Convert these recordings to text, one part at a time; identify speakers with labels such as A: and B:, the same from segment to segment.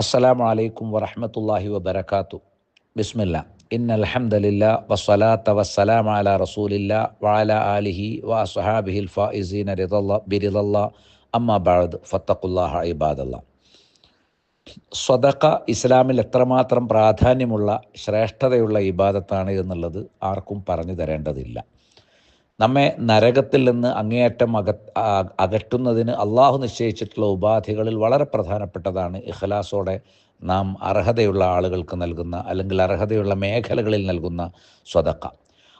A: അസ്സലാമു അലൈക്കും വറഹ്മത്തുള്ളാഹി വബറകാതു ബിസ്മില്ല. ഇന്ന അലഹമ്മദില്ല വസ്സലാത്ത വസ്സലാം അല റസൂലില്ല വാല ആലിഹി വസഹാബിഹിൽ ഫായിസീന ബിരിദല്ല. അമ്മ ബഅദ്. ഫത്തഖുല്ലാഹ ഇബാദല്ല. സ്വതക്ക ഇസ്ലാമിൽ എത്രമാത്രം പ്രാധാന്യമുള്ള ശ്രേഷ്ഠതയുള്ള ഇബാദത്താണ് എന്നുള്ളത് ആർക്കും പറഞ്ഞു തരേണ്ടതില്ല. നമ്മെ നരകത്തിൽ നിന്ന് അങ്ങേയറ്റം അക അകറ്റുന്നതിന് അള്ളാഹു നിശ്ചയിച്ചിട്ടുള്ള ഉപാധികളിൽ വളരെ പ്രധാനപ്പെട്ടതാണ് ഇഖലാസോടെ നാം അർഹതയുള്ള ആളുകൾക്ക് നൽകുന്ന അല്ലെങ്കിൽ അർഹതയുള്ള മേഖലകളിൽ നൽകുന്ന സ്വതക്ക.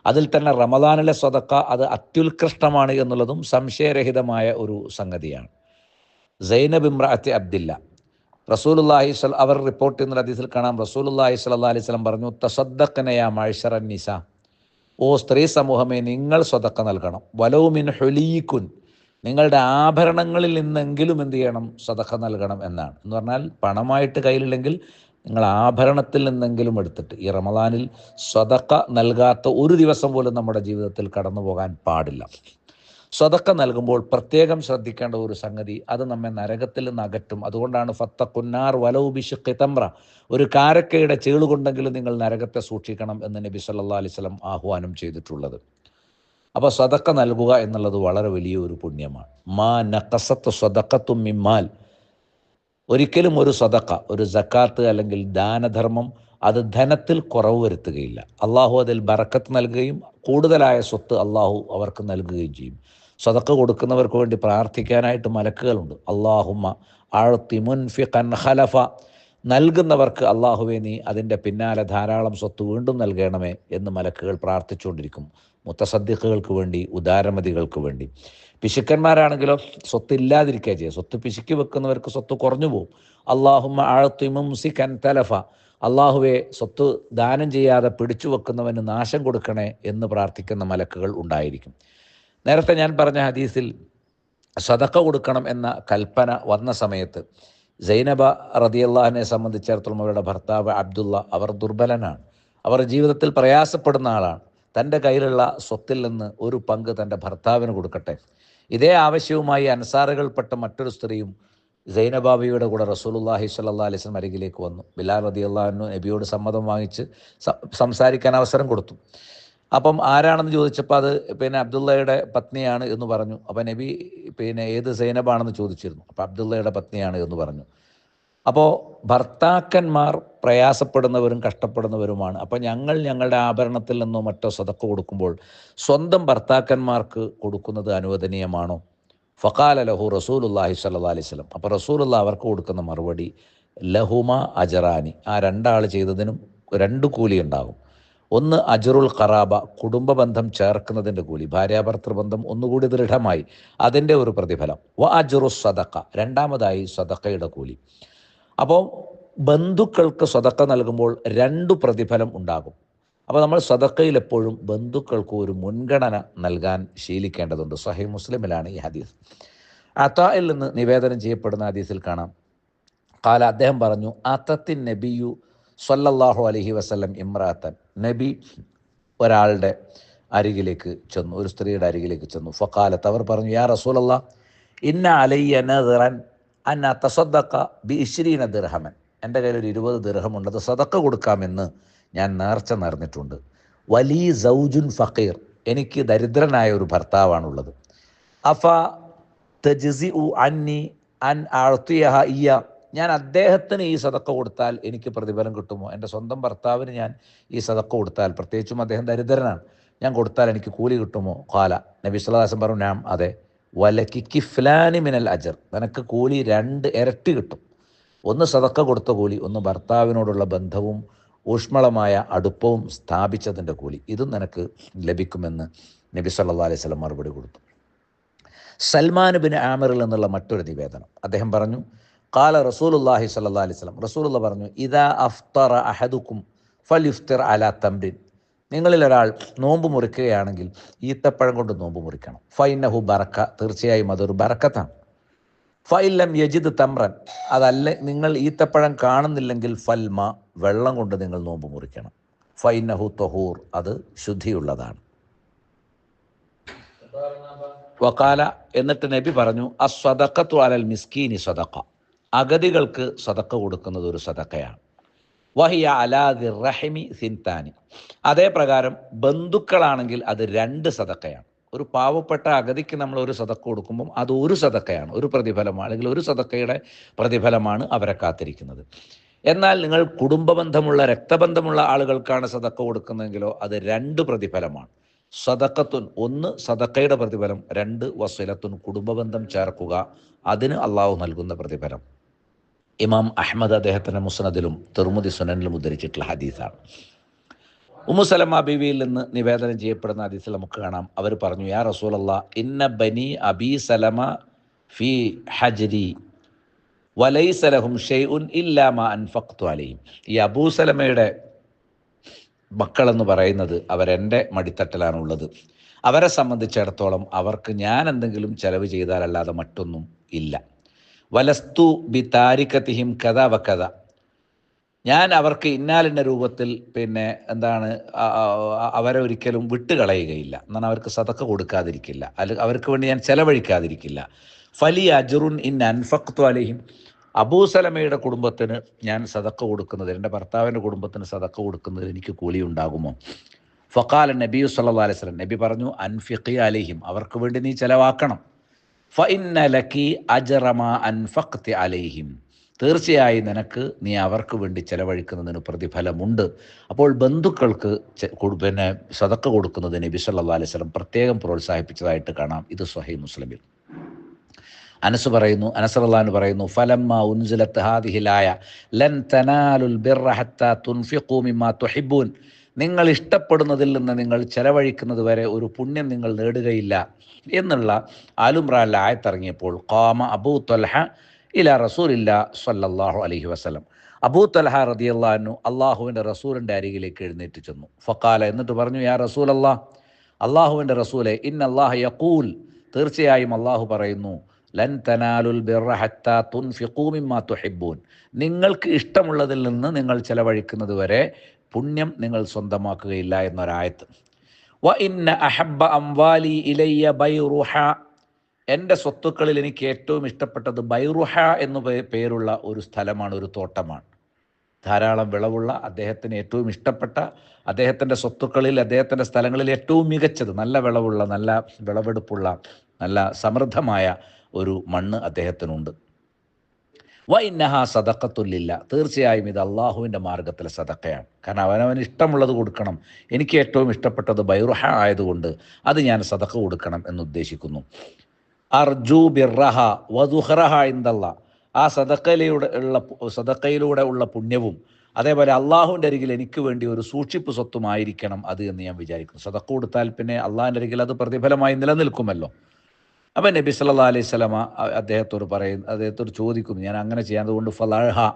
A: അതിൽ തന്നെ റമദാനിലെ സ്വതക്ക അത് അത്യുത്കൃഷ്ടമാണ് എന്നുള്ളതും സംശയരഹിതമായ ഒരു സംഗതിയാണ്. സൈനബ് ഇമ്രാത്തി അബ്ദില്ല റസൂലുല്ലാഹി സ്വൽ അവർ റിപ്പോർട്ട് ചെയ്യുന്ന ഹദീസിൽ കാണാം. റസൂലുല്ലാഹി സ്വല്ലാ അലൈഹി പറഞ്ഞു തസദ്ദക്കനയാ മഴഷറൻ നിസ. ഓ സ്ത്രീ സമൂഹമേ നിങ്ങൾ സ്വതക്ക നൽകണം. വലവുമിൻ ഹൊലീക്കുൻ നിങ്ങളുടെ ആഭരണങ്ങളിൽ നിന്നെങ്കിലും എന്ത് ചെയ്യണം? സ്വതക്ക നൽകണം എന്നാണ്. എന്ന് പറഞ്ഞാൽ പണമായിട്ട് കയ്യിലില്ലെങ്കിൽ നിങ്ങൾ ആഭരണത്തിൽ നിന്നെങ്കിലും എടുത്തിട്ട് ഈ റമദാനിൽ സ്വതക്ക നൽകാത്ത ഒരു ദിവസം പോലും നമ്മുടെ ജീവിതത്തിൽ കടന്നു പോകാൻ പാടില്ല. സ്വതക്ക നൽകുമ്പോൾ പ്രത്യേകം ശ്രദ്ധിക്കേണ്ട ഒരു സംഗതി അത് നമ്മെ നരകത്തിൽ നിന്ന് അകറ്റും. അതുകൊണ്ടാണ് ഫത്ത കുന്നാർ വലവ് കിതമ്ര തമ്ര. ഒരു കാരക്കയുടെ ചേളുകൊണ്ടെങ്കിലും നിങ്ങൾ നരകത്തെ സൂക്ഷിക്കണം എന്ന് നബി സല്ലാ അലിസ്ലം ആഹ്വാനം ചെയ്തിട്ടുള്ളത്. അപ്പോൾ സ്വതക്ക നൽകുക എന്നുള്ളത് വളരെ വലിയ ഒരു പുണ്യമാണ്. മാ നക്കസത്ത് സ്വതക്കത്തും മിമ്മാൽ ഒരിക്കലും ഒരു സ്വതക്ക ഒരു ജക്കാത്ത് അല്ലെങ്കിൽ ദാനധർമ്മം അത് ധനത്തിൽ കുറവ് വരുത്തുകയില്ല. അള്ളാഹു അതിൽ ബറക്കത്ത് നൽകുകയും കൂടുതലായ സ്വത്ത് അള്ളാഹു അവർക്ക് നൽകുകയും ചെയ്യും. സ്വതക്ക കൊടുക്കുന്നവർക്ക് വേണ്ടി പ്രാർത്ഥിക്കാനായിട്ട് മലക്കുകളുണ്ട്. അള്ളാഹുമ്മ ആഴ്ത്തി മുൻഫിഖൻ ഖലഫ. നൽകുന്നവർക്ക് അള്ളാഹുവെ നീ അതിന്റെ പിന്നാലെ ധാരാളം സ്വത്ത് വീണ്ടും നൽകണമേ എന്ന് മലക്കുകൾ പ്രാർത്ഥിച്ചുകൊണ്ടിരിക്കും. മുത്തസദ്ദിഖുകൾക്ക് വേണ്ടി ഉദാരമതികൾക്ക് വേണ്ടി. പിശുക്കന്മാരാണെങ്കിലോ സ്വത്ത് ഇല്ലാതിരിക്കുക ചെയ്യുക. സ്വത്ത് പിശുക്കി വെക്കുന്നവർക്ക് സ്വത്ത് കുറഞ്ഞു പോകും. അള്ളാഹുമ്മ ആഴത്തുമുംസി കൻ തലഫ. അള്ളാഹുവെ സ്വത്ത് ദാനം ചെയ്യാതെ പിടിച്ചു വെക്കുന്നവന് നാശം കൊടുക്കണേ എന്ന് പ്രാർത്ഥിക്കുന്ന മലക്കുകൾ ഉണ്ടായിരിക്കും. നേരത്തെ ഞാൻ പറഞ്ഞ ഹദീസിൽ സതക്ക കൊടുക്കണം എന്ന കൽപ്പന വന്ന സമയത്ത് സൈനബ റതിയല്ലാഹിനെ സംബന്ധിച്ചിടത്തോളം അവരുടെ ഭർത്താവ് അബ്ദുള്ള അവർ ദുർബലനാണ്. അവർ ജീവിതത്തിൽ പ്രയാസപ്പെടുന്ന ആളാണ്. തന്റെ കയ്യിലുള്ള സ്വത്തിൽ നിന്ന് ഒരു പങ്ക് തന്റെ ഭർത്താവിന് കൊടുക്കട്ടെ. ഇതേ ആവശ്യവുമായി അൻസാറുകൾപ്പെട്ട മറ്റൊരു സ്ത്രീയും സൈനബാബിയുടെ കൂടെ റസൂലുല്ലാഹി സ്വല്ലാ അലിസ്ലം അരികിലേക്ക് വന്നു. ബിലാൽ റതി അള്ളാഹുനു നബിയോട് സമ്മതം വാങ്ങിച്ച് സംസാരിക്കാൻ അവസരം കൊടുത്തു. അപ്പം ആരാണെന്ന് ചോദിച്ചപ്പോൾ അത് പിന്നെ അബ്ദുള്ളയുടെ പത്നിയാണ് എന്ന് പറഞ്ഞു. അപ്പം നബി പിന്നെ ഏത് സൈനബാണെന്ന് ചോദിച്ചിരുന്നു. അപ്പം അബ്ദുള്ളയുടെ പത്നിയാണ് എന്ന് പറഞ്ഞു. അപ്പോൾ ഭർത്താക്കന്മാർ പ്രയാസപ്പെടുന്നവരും കഷ്ടപ്പെടുന്നവരുമാണ്. അപ്പോൾ ഞങ്ങൾ ഞങ്ങളുടെ ആഭരണത്തിൽ നിന്നോ മറ്റോ സതക്ക കൊടുക്കുമ്പോൾ സ്വന്തം ഭർത്താക്കന്മാർക്ക് കൊടുക്കുന്നത് അനുവദനീയമാണോ? ഫക്കാല ലഹു റസൂലുല്ലാഹി സല്ലാ അലൈഹി സ്വലം അപ്പോൾ റസൂലുള്ള അവർക്ക് കൊടുക്കുന്ന മറുപടി ലഹുമ അജറാനി. ആ രണ്ടാൾ ചെയ്തതിനും രണ്ട് കൂലി ഉണ്ടാകും. ഒന്ന് അജറുൽ ഖറാബ കുടുംബ ബന്ധം ചേർക്കുന്നതിന്റെ കൂലി ഭാര്യാഭർത്തൃബന്ധം ഒന്നുകൂടി ദൃഢമായി അതിന്റെ ഒരു പ്രതിഫലം. വ അജറു സദക്ക രണ്ടാമതായി സദക്കയുടെ കൂലി. അപ്പോൾ ബന്ധുക്കൾക്ക് സ്വതക്ക നൽകുമ്പോൾ രണ്ടു പ്രതിഫലം ഉണ്ടാകും. അപ്പോൾ നമ്മൾ സ്വതക്കയിൽ എപ്പോഴും ബന്ധുക്കൾക്ക് ഒരു മുൻഗണന നൽകാൻ ശീലിക്കേണ്ടതുണ്ട്. സഹി മുസ്ലിമിലാണ് ഈ ഹദീസ്. അത്തായിൽ നിന്ന് നിവേദനം ചെയ്യപ്പെടുന്ന ഹദീസിൽ കാണാം. കാല അദ്ദേഹം പറഞ്ഞു അത്തത്തിൻ നബിയു സല്ലല്ലാഹു അലഹി വസ്ലം ഇമ്രാത്തൻ നബി ഒരാളുടെ അരികിലേക്ക് ചെന്നു ഒരു സ്ത്രീയുടെ അരികിലേക്ക് ചെന്നു. ഫക്കാലത്ത് അവർ പറഞ്ഞു യാ റസൂലല്ലാ ഇന്ന അലയ്യ അന്ന തസദ്ദക്ക ബി ഇശ്രീന ദിർഹമൻ. എന്റെ കയ്യിൽ ഒരു ഇരുപത് ദിർഹമുണ്ട് അത് സദക്ക കൊടുക്കാമെന്ന് ഞാൻ നേർച്ച നേർന്നിട്ടുണ്ട്. വലി സൗജുൻ ഫക്കീർ എനിക്ക് ദരിദ്രനായ ഒരു ഭർത്താവാണുള്ളത്. അഫ തജിസി ഉ അന്നി അൻ ആഴ്ത്തിയഹ ഇയ ഞാൻ അദ്ദേഹത്തിന് ഈ സതക്ക കൊടുത്താൽ എനിക്ക് പ്രതിഫലം കിട്ടുമോ? എന്റെ സ്വന്തം ഭർത്താവിന് ഞാൻ ഈ സതക്ക കൊടുത്താൽ പ്രത്യേകിച്ചും അദ്ദേഹം ദരിദ്രനാണ്. ഞാൻ കൊടുത്താൽ എനിക്ക് കൂലി കിട്ടുമോ? കാല നബി സ്വലാസം പറഞ്ഞു ഞാൻ അതെ. വലക്കി കിഫ്ലാനി മിനൽ അജർ. നിനക്ക് കൂലി രണ്ട് ഇരട്ടി കിട്ടും. ഒന്ന് സതക്ക കൊടുത്ത കൂലി ഒന്ന് ഭർത്താവിനോടുള്ള ബന്ധവും ഊഷ്മളമായ അടുപ്പവും സ്ഥാപിച്ചതിന്റെ കൂലി. ഇതും നിനക്ക് ലഭിക്കുമെന്ന് നബി സല്ലാ അലൈഹി സ്വലം മറുപടി കൊടുത്തു. സൽമാൻ ബിൻ ആമിറിൽ നിന്നുള്ള മറ്റൊരു നിവേദനം. അദ്ദേഹം പറഞ്ഞു കാല الله عليه وسلم. رسول الله പറഞ്ഞു اذا افطر احدكم فليفطر على തംറിൻ. നിങ്ങളിൽ ഒരാൾ നോമ്പ് മുറിക്കുകയാണെങ്കിൽ ഈത്തപ്പഴം കൊണ്ട് നോമ്പ് മുറിക്കണം. ഫൈനഹു ബറക്ക. തീർച്ചയായും അതൊരു ബറക്കത്താണ്. ഫൈലം യജിദ് തമ്രൻ അതല്ല നിങ്ങൾ ഈത്തപ്പഴം കാണുന്നില്ലെങ്കിൽ ഫൽമ വെള്ളം കൊണ്ട് നിങ്ങൾ നോമ്പ് മുറിക്കണം. ഫൈനഹു തൊഹൂർ. അത് ശുദ്ധിയുള്ളതാണ്. വക്കാല. എന്നിട്ട് നബി പറഞ്ഞു അസ്വദക്കത്തു അലൽ മിസ്കീനി സദക്ക അഗതികൾക്ക് സതക്ക കൊടുക്കുന്നത് ഒരു സതക്കയാണ്. വഹിയ അലാദി റഹിമി സിൻതാനി. അതേ പ്രകാരം ബന്ധുക്കളാണെങ്കിൽ അത് രണ്ട് സതക്കയാണ്. ഒരു പാവപ്പെട്ട അഗതിക്ക് നമ്മൾ ഒരു സതക്ക കൊടുക്കുമ്പം അത് ഒരു സതക്കയാണ്. ഒരു പ്രതിഫലമാണ് അല്ലെങ്കിൽ ഒരു സതക്കയുടെ പ്രതിഫലമാണ് അവരെ കാത്തിരിക്കുന്നത്. എന്നാൽ നിങ്ങൾ കുടുംബബന്ധമുള്ള രക്തബന്ധമുള്ള ആളുകൾക്കാണ് സതക്ക കൊടുക്കുന്നതെങ്കിലോ അത് രണ്ട് പ്രതിഫലമാണ്. സതക്കത്തുൻ ഒന്ന് സതക്കയുടെ പ്രതിഫലം രണ്ട് വസുലത്തുൻ കുടുംബബന്ധം ചേർക്കുക. അതിന് അള്ളാഹു നൽകുന്ന പ്രതിഫലം. ഇമാം അഹമ്മദ് അദ്ദേഹത്തിന്റെ മുസ്നദിലും തെർമുദി സുനനിലും ഉദ്ധരിച്ചിട്ടുള്ള ഹദീസാണ്. ഉമ്മുസലമ ബീവിയിൽ നിന്ന് നിവേദനം ചെയ്യപ്പെടുന്ന ഹദീസിൽ നമുക്ക് കാണാം. അവർ പറഞ്ഞു യാ റസൂലല്ലാ ഇന്ന ബനി അബി സലമ ഫി ഹജ്രി വലൈസലഹും ഷെയ്ഉൻ ഇല്ലാമ അൻഫക്തു അലയും ഈ അബൂസലമയുടെ മക്കളെന്ന് പറയുന്നത് അവരെന്റെ മടിത്തട്ടിലാണുള്ളത് അവരെ സംബന്ധിച്ചിടത്തോളം അവർക്ക് ഞാൻ എന്തെങ്കിലും ചെലവ് ചെയ്താലല്ലാതെ മറ്റൊന്നും ഇല്ല. വലസ്തു ബി താരിക്കത്തിഹിം കഥ. വക്കഥ ഞാൻ അവർക്ക് ഇന്നാലിന്റെ രൂപത്തിൽ പിന്നെ എന്താണ് അവരെ ഒരിക്കലും വിട്ടുകളയുകയില്ല. എന്നാണ് അവർക്ക് സതക്ക കൊടുക്കാതിരിക്കില്ല. അല്ല അവർക്ക് വേണ്ടി ഞാൻ ചെലവഴിക്കാതിരിക്കില്ല. ഫലി അജുറുൻ ഇൻ അൻഫക്തു അലഹിം. അബൂസലമയുടെ കുടുംബത്തിന് ഞാൻ സതക്ക കൊടുക്കുന്നത് എന്റെ ഭർത്താവിന്റെ കുടുംബത്തിന് സതക്ക കൊടുക്കുന്നതിൽ എനിക്ക് കൂലി ഉണ്ടാകുമോ? ഫക്കാൽ നബി സല്ലാ അലൈഹി സ്വലം നബി പറഞ്ഞു അൻഫിഖി അലിഹിം. അവർക്ക് വേണ്ടി നീ ചെലവാക്കണം. ഫഇന്ന ലക്കി അജറമ അൻഫക്തി അലൈഹിം. തീർച്ചയായും നിനക്ക് നീ അവർക്ക് വേണ്ടി ചെലവഴിക്കുന്നതിന് പ്രതിഫലമുണ്ട്. അപ്പോൾ ബന്ധുക്കൾക്ക് പിന്നെ സതക്ക കൊടുക്കുന്നതിന് നബി സല്ലാ അലൈഹി സ്വലം പ്രത്യേകം പ്രോത്സാഹിപ്പിച്ചതായിട്ട് കാണാം. ഇത് സ്വഹൈ മുസ്ലിമിൽ. അനസ് പറയുന്നു അനസറല്ലാന്ന് പറയുന്നു ഫലമ്മ ഉൻസുലത്ത് ഹാദിഹിലായ ലൻ തനാലുൽ ബിർറ ഹത്താ തുൻഫിഖൂ മിമ്മാ തുഹിബ്ബൂൻ. നിങ്ങൾ ഇഷ്ടപ്പെടുന്നതിൽ നിന്ന് നിങ്ങൾ ചെലവഴിക്കുന്നത് വരെ ഒരു പുണ്യം നിങ്ങൾ നേടുകയില്ല എന്നുള്ള ആലുംറാലിൽ ആയത്തിറങ്ങിയപ്പോൾ കാമ അബൂ തൊലഹ ഇല റസൂലില്ല സല്ലല്ലാഹു അലഹി വസ്ലം അബൂ തൊലഹ റതി അള്ളാഹു അള്ളാഹുവിന്റെ റസൂലിന്റെ അരികിലേക്ക് എഴുന്നേറ്റ് ചെന്നു. ഫക്കാല എന്നിട്ട് പറഞ്ഞു യാ റസൂൽ അല്ലാ അള്ളാഹുവിന്റെ റസൂലെ ഇൻ അള്ളാഹ് യക്കൂൽ തീർച്ചയായും അള്ളാഹു പറയുന്നു ലൻ തനാലുൽ നിങ്ങൾക്ക് ഇഷ്ടമുള്ളതിൽ നിന്ന് നിങ്ങൾ ചെലവഴിക്കുന്നത് വരെ പുണ്യം നിങ്ങൾ സ്വന്തമാക്കുകയില്ല എന്നൊരായത്ത്. വ അഹബ്ബ അംവാലി ബൈറുഹ. എന്റെ സ്വത്തുക്കളിൽ എനിക്ക് ഏറ്റവും ഇഷ്ടപ്പെട്ടത് ബൈറുഹ എന്ന് പേരുള്ള ഒരു സ്ഥലമാണ് ഒരു തോട്ടമാണ്. ധാരാളം വിളവുള്ള അദ്ദേഹത്തിന് ഏറ്റവും ഇഷ്ടപ്പെട്ട അദ്ദേഹത്തിന്റെ സ്വത്തുക്കളിൽ അദ്ദേഹത്തിന്റെ സ്ഥലങ്ങളിൽ ഏറ്റവും മികച്ചത് നല്ല വിളവുള്ള നല്ല വിളവെടുപ്പുള്ള നല്ല സമൃദ്ധമായ ഒരു മണ്ണ് അദ്ദേഹത്തിനുണ്ട്. വ ഇന്നഹ സദക്കത്തുല്ലില്ല തീർച്ചയായും ഇത് അള്ളാഹുവിന്റെ മാർഗത്തിലെ സദക്കയാണ് കാരണം അവനവന് ഇഷ്ടമുള്ളത് കൊടുക്കണം. എനിക്ക് ഏറ്റവും ഇഷ്ടപ്പെട്ടത് ബൈറുഹ ആയതുകൊണ്ട് അത് ഞാൻ സദക്ക കൊടുക്കണം എന്നുദ്ദേശിക്കുന്നു അർജു ബിർറഹ വധുഹറഹ ഇന്ദല്ല ആ സദക്കയിലൂടെ ഉള്ള സദക്കയിലൂടെ ഉള്ള പുണ്യവും അതേപോലെ അള്ളാഹുവിന്റെ അരികിൽ എനിക്ക് വേണ്ടി ഒരു സൂക്ഷിപ്പ് സ്വത്തുമായിരിക്കണം അത് എന്ന് ഞാൻ വിചാരിക്കുന്നു. സദക്ക കൊടുത്താൽ പിന്നെ അള്ളാഹിന്റെ അരികിൽ അത് പ്രതിഫലമായി നിലനിൽക്കുമല്ലോ. അപ്പം നബി സല്ലാ അലൈഹി സ്വലമ അദ്ദേഹത്തോട് പറയുന്നു അദ്ദേഹത്തോട് ചോദിക്കുന്നു ഞാൻ അങ്ങനെ ചെയ്യാൻ അതുകൊണ്ട് ഫലാഹ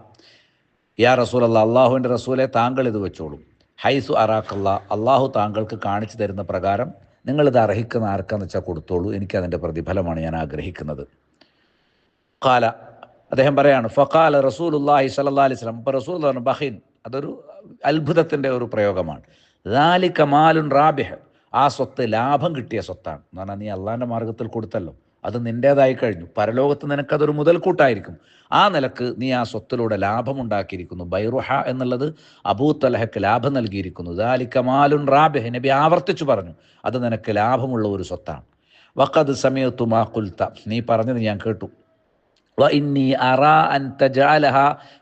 A: യാ റസൂൽ അല്ല അള്ളാഹുവിന്റെ റസൂലെ താങ്കൾ ഇത് വെച്ചോളൂ. ഹൈസു അറാഖല്ല അള്ളാഹു താങ്കൾക്ക് കാണിച്ചു തരുന്ന പ്രകാരം നിങ്ങളിത് അർഹിക്കുന്ന ആർക്കാന്ന് വെച്ചാൽ കൊടുത്തോളൂ. എനിക്കതിന്റെ പ്രതിഫലമാണ് ഞാൻ ആഗ്രഹിക്കുന്നത്. കാല അദ്ദേഹം പറയാണ് ഫക്കാല റസൂൽ അള്ളാഹി സല്ലാ അലൈഹി സ്വലം ഇപ്പോൾ റസൂൽ ബഹിൻ അതൊരു അത്ഭുതത്തിന്റെ ഒരു പ്രയോഗമാണ്. ലാലി കമാലുൻ റാബിഹ്. ആ സ്വത്ത് ലാഭം കിട്ടിയ സ്വത്താണ്. എന്ന് പറഞ്ഞാൽ നീ അള്ളാന്റെ മാർഗത്തിൽ കൊടുത്തല്ലോ. അത് നിന്റേതായി കഴിഞ്ഞു. പരലോകത്ത് നിനക്കതൊരു മുതൽക്കൂട്ടായിരിക്കും. ആ നിലയ്ക്ക് നീ ആ സ്വത്തിലൂടെ ലാഭമുണ്ടാക്കിയിരിക്കുന്നു ബൈറുഹ എന്നുള്ളത് അബൂ തലഹക്ക് ലാഭം നൽകിയിരിക്കുന്നു. ദാലിക്കമാലുൻ റാബിഹ്. നബി ആവർത്തിച്ചു പറഞ്ഞു അത് നിനക്ക് ലാഭമുള്ള ഒരു സ്വത്താണ്. വക്കത് സമയത്തു മാ കുൽത്ത നീ പറഞ്ഞത് ഞാൻ കേട്ടു. വ ഇന്നി അറാ അൻ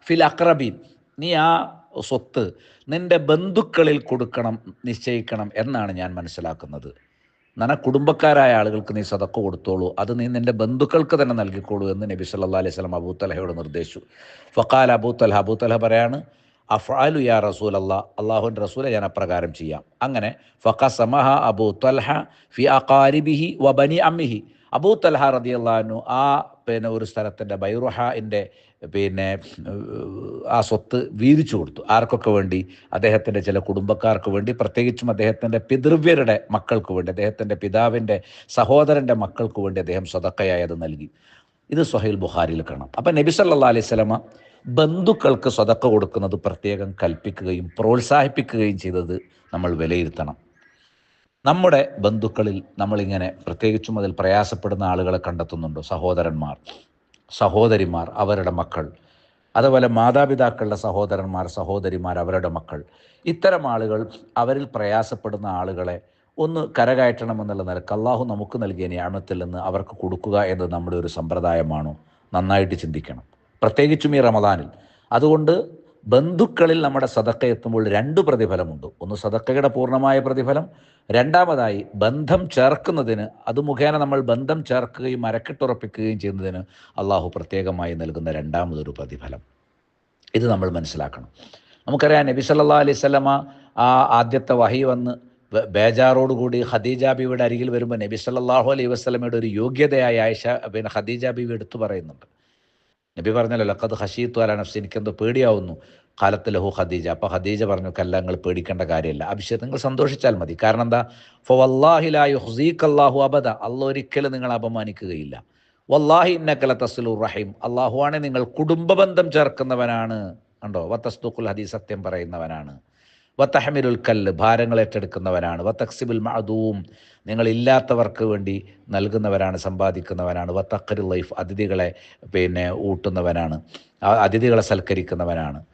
A: ഫിൽ അക്രബീൻ നീ ആ സ്വത്ത് നിന്റെ ബന്ധുക്കളിൽ കൊടുക്കണം നിശ്ചയിക്കണം എന്നാണ് ഞാൻ മനസ്സിലാക്കുന്നത്. നന കുടുംബക്കാരായ ആളുകൾക്ക് നീ സതക്ക കൊടുത്തോളൂ. അത് നീ നിന്റെ ബന്ധുക്കൾക്ക് തന്നെ നൽകിക്കോളൂ എന്ന് നബി സല്ലാ അലൈഹി സ്വലം അബൂ തലഹയോട് നിർദ്ദേശിച്ചു. ഫക്കാൽ അബൂ തലഹ അബൂ തലഹ പറയാണ് അഫാലു യാ റസൂൽ അല്ലാ അള്ളാഹുവിന്റെ റസൂലെ ഞാൻ അപ്രകാരം ചെയ്യാം. അങ്ങനെ ഫക്ക സമഹ അബൂ തൽഹ ഫി അഖാരിബിഹി വ അമ്മിഹി. അബൂ തൽഹ റതി അള്ളാഹു ആ പിന്നെ ഒരു സ്ഥലത്തിന്റെ ബൈറുഹാന്റെ പിന്നെ ആ സ്വത്ത് വീതിച്ചു കൊടുത്തു. ആർക്കൊക്കെ വേണ്ടി? അദ്ദേഹത്തിന്റെ ചില കുടുംബക്കാർക്ക് വേണ്ടി. പ്രത്യേകിച്ചും അദ്ദേഹത്തിന്റെ പിതൃവ്യരുടെ മക്കൾക്ക് വേണ്ടി. അദ്ദേഹത്തിന്റെ പിതാവിന്റെ സഹോദരന്റെ മക്കൾക്ക് വേണ്ടി അദ്ദേഹം സ്വതക്കയായത് നൽകി. ഇത് സൊഹൈൽ ബുഹാരിയിൽ കാണാം. അപ്പം നബി സല്ലാ അലൈഹി സ്വലമ ബന്ധുക്കൾക്ക് സ്വതക്ക കൊടുക്കുന്നത് പ്രത്യേകം കൽപ്പിക്കുകയും പ്രോത്സാഹിപ്പിക്കുകയും ചെയ്തത് നമ്മൾ വിലയിരുത്തണം. നമ്മുടെ ബന്ധുക്കളിൽ നമ്മളിങ്ങനെ പ്രത്യേകിച്ചും അതിൽ പ്രയാസപ്പെടുന്ന ആളുകളെ കണ്ടെത്തുന്നുണ്ടോ? സഹോദരന്മാർ സഹോദരിമാർ അവരുടെ മക്കൾ അതുപോലെ മാതാപിതാക്കളുടെ സഹോദരന്മാർ സഹോദരിമാർ അവരുടെ മക്കൾ. ഇത്തരം ആളുകൾ അവരിൽ പ്രയാസപ്പെടുന്ന ആളുകളെ ഒന്ന് കരകയറ്റണമെന്നുള്ള നിലയ്ക്ക് അള്ളാഹു നമുക്ക് നൽകിയ നിയാമത്തിൽ നിന്ന് അവർക്ക് കൊടുക്കുക എന്നത് നമ്മുടെ ഒരു സമ്പ്രദായമാണോ? നന്നായിട്ട് ചിന്തിക്കണം. പ്രത്യേകിച്ചും ഈ റമദാനിൽ. അതുകൊണ്ട് ബന്ധുക്കളിൽ നമ്മുടെ സദക്ക എത്തുമ്പോൾ രണ്ട് പ്രതിഫലമുണ്ട്. ഒന്ന് സദക്കയുടെ പൂർണമായ പ്രതിഫലം രണ്ടാമതായി ബന്ധം ചേർക്കുന്നതിന് അത് മുഖേന നമ്മൾ ബന്ധം ചേർക്കുകയും മരക്കെട്ടുറപ്പിക്കുകയും ചെയ്യുന്നതിന് അള്ളാഹു പ്രത്യേകമായി നൽകുന്ന രണ്ടാമതൊരു പ്രതിഫലം. ഇത് നമ്മൾ മനസ്സിലാക്കണം. നമുക്കറിയാം നബി സല്ലാ അലൈഹി സ്വലമ ആ ആദ്യത്തെ വഹി വന്ന് ബേജാറോട് ബേജാറോടുകൂടി ഖദീജ ബീവിയുടെ അരികിൽ വരുമ്പോൾ നബി സല്ലാഹു അലൈഹി വസ്ലമയുടെ ഒരു യോഗ്യതയായ ആയിഷ പിന്നെ ഖദീജ ബീവി എടുത്തു പറയുന്നുണ്ട്. നബി പറഞ്ഞല്ലോ ലക്കത് ഹഷീത്തു അല എനിക്കെന്തോ പേടിയാവുന്നു. കാലത്ത് ലഹു ഖദീജ. അപ്പോൾ ഖദീജ പറഞ്ഞു കല്ല നിങ്ങൾ പേടിക്കേണ്ട കാര്യമില്ല. അഭിഷേക് നിങ്ങൾ സന്തോഷിച്ചാൽ മതി. കാരണം എന്താ? ഫോ വല്ലാഹിലാഹു അബദ. അല്ല ഒരിക്കലും നിങ്ങൾ അപമാനിക്കുകയില്ല. വല്ലാഹി ഇന്നക്കല തസ്ലു റഹീം. അള്ളാഹുവാണ് നിങ്ങൾ കുടുംബ ബന്ധം ചേർക്കുന്നവനാണ്. ഉണ്ടോ വത്തസ്തുഖുൽ ഹദീ സത്യം പറയുന്നവനാണ്. വത്തഹമിരുൽ കല്ല് ഭാരങ്ങൾ ഏറ്റെടുക്കുന്നവനാണ്. വത്തക്സിബുൽ മഅദൂം. നിങ്ങൾ ഇല്ലാത്തവർക്ക് വേണ്ടി നൽകുന്നവരാണ് സമ്പാദിക്കുന്നവനാണ്. വത്തഖരു ലൈഫ് അതിഥികളെ പിന്നെ ഊട്ടുന്നവനാണ്. അതിഥികളെ സൽക്കരിക്കുന്നവനാണ്.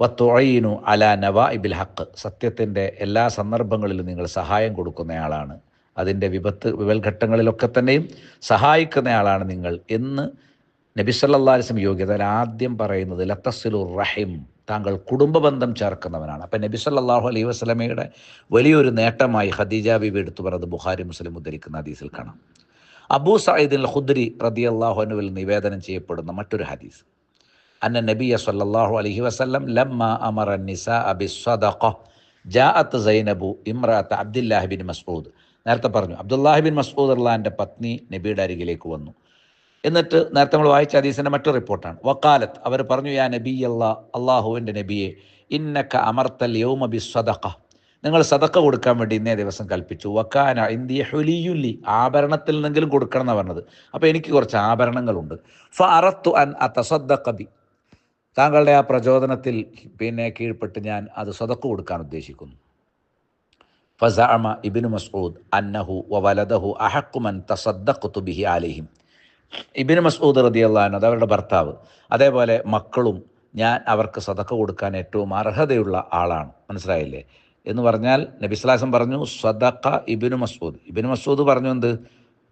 A: വത്തുഴയിനു അല നവ ഇബിൽ ഹക്ക് സത്യത്തിന്റെ എല്ലാ സന്ദർഭങ്ങളിലും നിങ്ങൾ സഹായം കൊടുക്കുന്നയാളാണ്. അതിന്റെ വിപത്ത് വിവൽഘട്ടങ്ങളിലൊക്കെ തന്നെയും സഹായിക്കുന്നയാളാണ് നിങ്ങൾ എന്ന് നബി സല്ലല്ലാഹു അലൈഹി വസല്ലം യോഗ്യത ആദ്യം പറയുന്നത് ലത്തസിലുർ റഹിം. താങ്കൾ കുടുംബ ബന്ധം ചേർക്കുന്നവനാണ്. അപ്പം നബി സല്ലല്ലാഹു അലൈഹി വസ്ലമയുടെ വലിയൊരു നേട്ടമായി ഖദീജ ബിബി എടുത്തു പറഞ്ഞത് ബുഹാരി മുസ്ലിം ഉദ്ധരിക്കുന്ന ഹദീസിൽ കാണാം. അബൂ സയ്യിദ് ഖുദ്രി റളിയല്ലാഹു അള്ളാഹുനുവിൽ നിവേദനം ചെയ്യപ്പെടുന്ന മറ്റൊരു ഹദീസ്. അന്ന നബിയ സല്ലല്ലാഹു അലൈഹി വസല്ലം ലമ്മ നിസാഅ ബിസ്സദഖ. ജാഅത്ത് സൈനബു ഇമ്രാത്ത് അബ്ദുല്ലാഹി ബിൻ മസ്ഊദ്. നേരത്തെ പറഞ്ഞു അബ്ദുല്ലാഹി ബിൻ മസ്ഊദ് അള്ളാഹിന്റെ പത്നി നബിയുടെ അരികിലേക്ക് വന്നു. എന്നിട്ട് നേരത്തെ നമ്മൾ വായിച്ച ഹദീസിന്റെ മറ്റൊരു റിപ്പോർട്ടാണ്. വക്കാലത്ത് അവർ പറഞ്ഞു യാ നബി അല്ലാ അള്ളാഹുവിന്റെ നബിയെ ഇന്നക്ക അമർത്തൽ യൗമ ബി സദഖ നിങ്ങൾ സദക്ക കൊടുക്കാൻ വേണ്ടി ഇന്നേ ദിവസം കൽപ്പിച്ചു. വക്കാന ഇന്ത്യ ഹുലിയുല്ലി ആഭരണത്തിൽ നിന്നെങ്കിലും കൊടുക്കണം എന്നാണ് പറഞ്ഞത്. അപ്പോൾ എനിക്ക് കുറച്ച് ആഭരണങ്ങളുണ്ട്. ഫ അറത്തു അൻ അത്തസദ്ദഖബി താങ്കളുടെ ആ പ്രചോദനത്തിൽ പിന്നെ കീഴ്പ്പെട്ട് ഞാൻ അത് സ്വതക്ക് കൊടുക്കാൻ ഉദ്ദേശിക്കുന്നു. ഫസഅമ ഇബ്നു മസ്ഊദ് അന്നഹു വലദഹു അഹഖു മൻ തസദ്ദഖ്തു ബിഹി അലൈഹിം ഇബിന് മസൂദ് റളിയല്ലാഹു അൻഹു അത് അവരുടെ ഭർത്താവ്. അതേപോലെ മക്കളും ഞാൻ അവർക്ക് സദക്ക കൊടുക്കാൻ ഏറ്റവും അർഹതയുള്ള ആളാണ്. മനസ്സിലായില്ലേ? എന്ന് പറഞ്ഞാൽ നബിസ്ലാസം പറഞ്ഞു സദക്ക ഇബിനു മസൂദ് ഇബിനു മസൂദ് പറഞ്ഞു എന്ത്?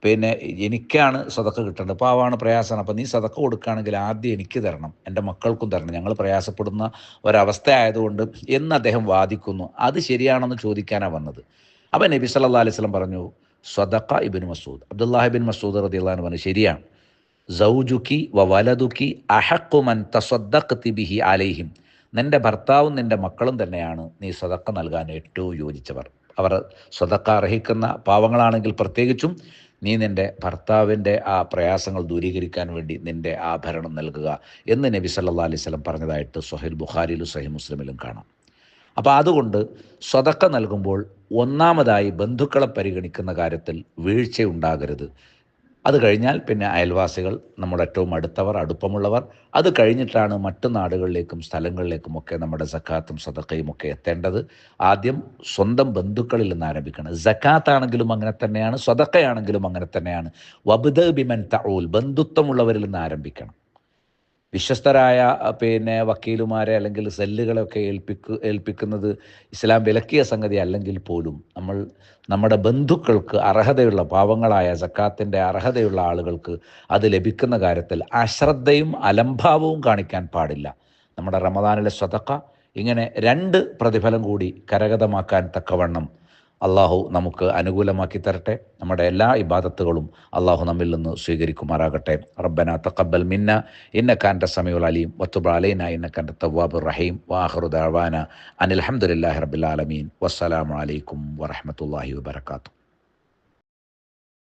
A: പിന്നെ എനിക്കാണ് സദക്ക കിട്ടേണ്ടത്. പാവാണ് പ്രയാസമാണ് അപ്പം നീ സതക്ക കൊടുക്കുകയാണെങ്കിൽ ആദ്യം എനിക്ക് തരണം. എന്റെ മക്കൾക്കും തരണം. ഞങ്ങൾ പ്രയാസപ്പെടുന്ന ഒരവസ്ഥ ആയതുകൊണ്ട് എന്ന് അദ്ദേഹം വാദിക്കുന്നു. അത് ശരിയാണെന്ന് ചോദിക്കാനാണ് വന്നത്. അപ്പം നബി സല്ലാ അലൈഹി സ്വലം പറഞ്ഞു സദക്ക ഇബിൻ മസൂദ്. അബ്ദുല്ലാഹിബിൻ മസൂദ് റദിയുള്ള പറഞ്ഞു ശരിയാണ്. സൗജുക്കി വ വലതുക്കി അഹക്കുമൻ തസ്വദ്ദിബിഹി അലൈഹിം. നിന്റെ ഭർത്താവും നിന്റെ മക്കളും തന്നെയാണ് നീ സ്വതക്ക നൽകാൻ ഏറ്റവും യോജിച്ചവർ. അവർ സ്വതക്ക അർഹിക്കുന്ന പാവങ്ങളാണെങ്കിൽ പ്രത്യേകിച്ചും നീ നിന്റെ ഭർത്താവിന്റെ ആ പ്രയാസങ്ങൾ ദൂരീകരിക്കാൻ വേണ്ടി നിന്റെ ആഭരണം നൽകുക എന്ന് നബി സല്ലാ അലൈഹി സ്വലം പറഞ്ഞതായിട്ട് സൊഹൈൽ ബുഖാരിയിലും സഹി മുസ്ലിമിലും കാണാം. അപ്പോൾ അതുകൊണ്ട് സ്വതക്ക നൽകുമ്പോൾ ഒന്നാമതായി ബന്ധുക്കളെ പരിഗണിക്കുന്ന കാര്യത്തിൽ വീഴ്ചയുണ്ടാകരുത്. അത് കഴിഞ്ഞാൽ പിന്നെ അയൽവാസികൾ നമ്മുടെ ഏറ്റവും അടുത്തവർ അടുപ്പമുള്ളവർ അത് കഴിഞ്ഞിട്ടാണ് മറ്റു നാടുകളിലേക്കും സ്ഥലങ്ങളിലേക്കും ഒക്കെ നമ്മുടെ സക്കാത്തും സദക്കയും ഒക്കെ എത്തേണ്ടത്. ആദ്യം സ്വന്തം ബന്ധുക്കളിൽ നിന്ന് ആരംഭിക്കണം. സക്കാത്ത് ആണെങ്കിലും അങ്ങനെ തന്നെയാണ് സ്വതക്കയാണെങ്കിലും അങ്ങനെ തന്നെയാണ്. വബുദ ബിമൻ തഊൽ ബന്ധുത്വമുള്ളവരിൽ നിന്ന് ആരംഭിക്കണം. വിശ്വസ്തരായ പിന്നെ വക്കീലുമാരെ അല്ലെങ്കിൽ സെല്ലുകളൊക്കെ ഏൽപ്പിക്കു ഏൽപ്പിക്കുന്നത് ഇസ്ലാം വിലക്കിയ സംഗതി അല്ലെങ്കിൽ പോലും നമ്മൾ നമ്മുടെ ബന്ധുക്കൾക്ക് അർഹതയുള്ള പാവങ്ങളായ സക്കാത്തിന്റെ അർഹതയുള്ള ആളുകൾക്ക് അത് ലഭിക്കുന്ന കാര്യത്തിൽ അശ്രദ്ധയും അലംഭാവവും കാണിക്കാൻ പാടില്ല. നമ്മുടെ റമദാനിലെ സ്വതക്ക ഇങ്ങനെ രണ്ട് പ്രതിഫലം കൂടി കരഗതമാക്കാൻ തക്കവണ്ണം അള്ളാഹു നമുക്ക് അനുകൂലമാക്കി തരട്ടെ. നമ്മുടെ എല്ലാ ഇബാദത്തുകളും അള്ളാഹു നമ്മിൽ നിന്ന് സ്വീകരിക്കുമാറാകട്ടെ. റബ്ബന തക്കബൽ മിന്ന ഇന്നക അൻത സമീഉൽ അലീം വത്തുബ അലൈന ഇന്നക അൻത തവ്വാബുർ റഹീം വആഖിറു ദഅവാന അനിൽ ഹംദുലില്ലാഹി റബ്ബിൽ ആലമീൻ. വസ്സലാമു അലൈക്കും വറഹ്മത്തുള്ളാഹി വബറകാതുഹു.